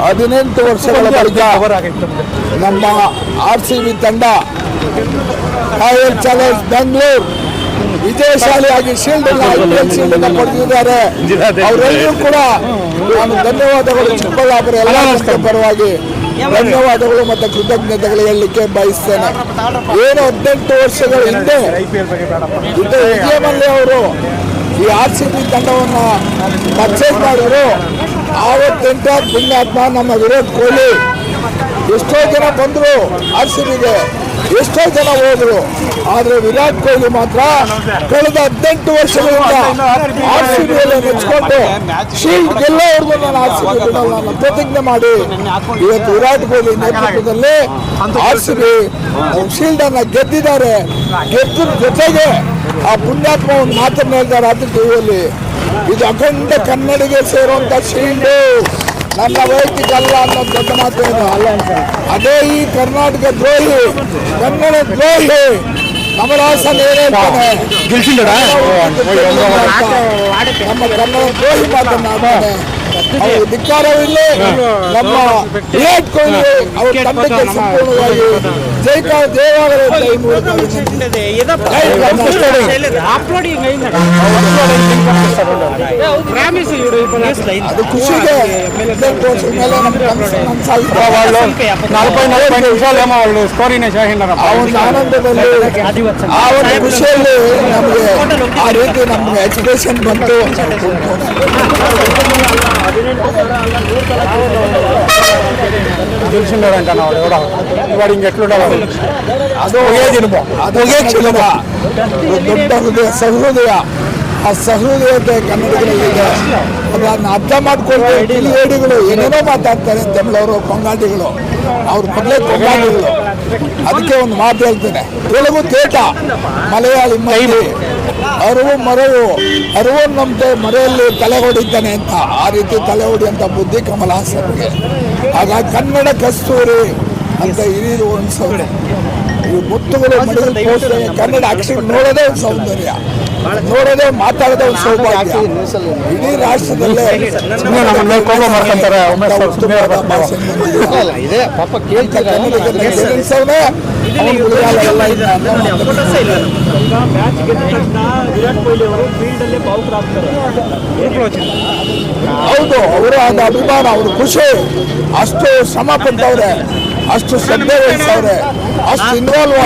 ಹದಿನೆಂಟು ವರ್ಷಗಳ ಬಳಿಕ ನಮ್ಮ ಆರ್ ಸಿ ಬಿ ತಂಡ ರಾಯಲ್ ಚಾಲೆಂಜ್ ಬೆಂಗಳೂರು ವಿಜಯಶಾಲಿಯಾಗಿ ಶೀಲ್ಡ್ ಶೀಲ್ಡ್ ಪಡೆದಿದ್ದಾರೆ ಅವರೆಲ್ಲರೂ ಕೂಡ ನಾನು ಧನ್ಯವಾದಗಳು ಚಿಕ್ಕಬಳ್ಳಾಪುರ ಎಲ್ಲ ಪರವಾಗಿ ಧನ್ಯವಾದಗಳು ಮತ್ತು ಕೃತಜ್ಞತೆಗಳು ಹೇಳಲಿಕ್ಕೆ ಬಯಸ್ತೇನೆ. ಏನು ಹದಿನೆಂಟು ವರ್ಷಗಳ ಹಿಂದೆ ವಿಜಯಮಲ್ಯ ಅವರು ಈ ಆರ್ ಸಿ ಬಿ ತಂಡವನ್ನು ಪರ್ಚೇಸ್ ಮಾಡಿದ್ರು. ಆವತ್ತೆಂಟ ಪುಣ್ಯಾತ್ಮ ನಮ್ಮ ವಿರಾಟ್ ಕೊಹ್ಲಿ. ಎಷ್ಟೋ ಜನ ಬಂದರು ಆರ್ ಸಿ ಬಿಗೆ ಎಷ್ಟೋ ಜನ ಹೋದರು. ಆದರೆ ವಿರಾಟ್ ಕೊಹ್ಲಿ ಮಾತ್ರ ಕಳೆದ ಹದಿನೆಂಟು ವರ್ಷಗಳಿಂದ ಆರ್ ಸಿ ಬಿಯಲ್ಲಿ ನೆಚ್ಕೊಂಡು ಶೀಲ್ಡ್ ಗೆಲ್ಲೋವರೆಗೂ ನಾನು ಆರ್ ಸಿ ಬಿ ನಾನು ಪ್ರತಿಜ್ಞೆ ಮಾಡಿ. ಇವತ್ತು ವಿರಾಟ್ ಕೊಹ್ಲಿ ನೇತೃತ್ವದಲ್ಲಿ ಆರ್ ಸಿ ಬಿ ಶೀಲ್ಡನ್ನು ಗೆದ್ದಿದ್ದಾರೆ. ಗೆದ್ದ ಜೊತೆಗೆ ಆ ಪುಣ್ಯಾತ್ಮ ಒಂದು ಮಾತನ್ನು ಹೇಳ್ತಾರೆ ಅದು ಟಿವಿಯಲ್ಲಿ ಇದು ಅಖಂಡ ಕನ್ನಡಿಗೆ ಸೇರುವಂತ ಶೀಲ್ಡು ನನ್ನ ವೈಯಕ್ತಿಕ ಅಲ್ಲ ಅನ್ನೋ ದೊಡ್ಡ ಮಾತು ಏನು ಅದೇ ಈ ಕರ್ನಾಟಕ ದ್ರೋಹಿ ಕನ್ನಡ ದ್ರೋಹಿ ಕಮಲಹಾಸನ್ ಏನ್ ಹೇಳ್ತಾನೆ ಗೆಲ್ಸಿಲ್ಲಡ ನಮ್ಮ ಕನ್ನಡ ದ್ರೋಹಿ ಮಾತನ್ನಾಡ್ತಾನೆ ಅವರು ಧಿಕ್ಕಾರವಿಲ್ಲ ನಮ್ಮ ವಿರಾಟ್ ಕೊಹ್ಲಿ ಅವ್ರ ತಂಡಕ್ಕೆ ಸಂಪೂರ್ಣವಾಗಿ ಜೈಕಾರ ಜಯವಾಗಲಿ ಅಂತ ಈ ಮೂಲಕ ವಿನಂತಿ. ಅದು ಖುಷಿಗೆ ಹದಿನೆಂಟು ವರ್ಷದ ಮೇಲೆ ನಮ್ಮ ಕನಸು ನನಸಾಗಿದೆ. నలభై నలభై నిమిషాలు ఏమో వాళ్ళు స్కోరింగ్ చేసినారు ಆ ಒಂದು ಆನಂದದಲ್ಲಿ ಆ ಒಂದು ಖುಷಿಯಲ್ಲಿ ನಮಗೆ ಆ ರೀತಿ ನಮ್ಗೆ ಎಕ್ಸ್ಪ್ರೆಷನ್ ಬಂತು గెలిచిండాడంట వాడు ఎవడో వాడు ఇంకెట్లుండేవాడు ಅದು ಅದು ಕ್ಷಣದ ದೊಡ್ಡ ಹೃದಯ ಸಹೃದಯ ಆ ಸಹೃದಯತೆ ಕನ್ನಡಿಗರಲ್ಲಿದೆ ಅದನ್ನ ಅರ್ಥ ಮಾಡಿಕೊಂಡು ಹೇಳಿಗಳು ಏನೇನೋ ಮಾತಾಡ್ತಾರೆ ತಮಿಳವರು ಕೊಂಗಾಟಿಗಳು ಅವ್ರ ಮೊದಲೇ ಕೊಂಗಾಟಿಗಳು ಅದಕ್ಕೆ ಒಂದು ಮಾತು ಹೇಳ್ತೇನೆ. ತೆಲುಗು ತೇಟ ಮಲಯಾಳಿ ಮೈಲಿ ಅರಿವು ಮರವು ಅರಿವು ನಮ್ದೆ ಮರೆಯಲ್ಲಿ ತಲೆ ಹೊಡಿತಾನೆ ಅಂತ. ಆ ರೀತಿ ತಲೆ ಹೊಡಿಯಂತ ಬುದ್ಧಿ ಕಮಲ್ ಹಾಸನ್ಗೆ ಆಗ ಕನ್ನಡ ಕಸ್ತೂರಿ ಅಂತ ಹಿರಿಯರು ಒಂದು ಈ ಮುತ್ತುಗಳು ಮಡಿಗಳು ತೋರಿಸಿದ್ರೆ ಕನ್ನಡ ಅಕ್ಷರ ನೋಡೋದೇ ಒಂದು ಸೌಂದರ್ಯ. ನೋಡೋದೇ ಮಾತಾಡೋದೇ ಒಂದು ಸೌಭಾಗ್ಯ. ಇಡೀ ರಾಷ್ಟ್ರದಲ್ಲೇ ಇದೆ ಪಾಪ ಹೌದು ಅವರ ಅದು ಅಭಿಮಾನ ಅವ್ರ ಖುಷಿ. ಅಷ್ಟು ಶ್ರಮ ಪಟ್ಟವ್ರೆ ಅಷ್ಟು ಶ್ರದ್ಧೆ ವಹಿಸವ್ರೆ ಅಷ್ಟು ಇನ್ವಾಲ್ವ್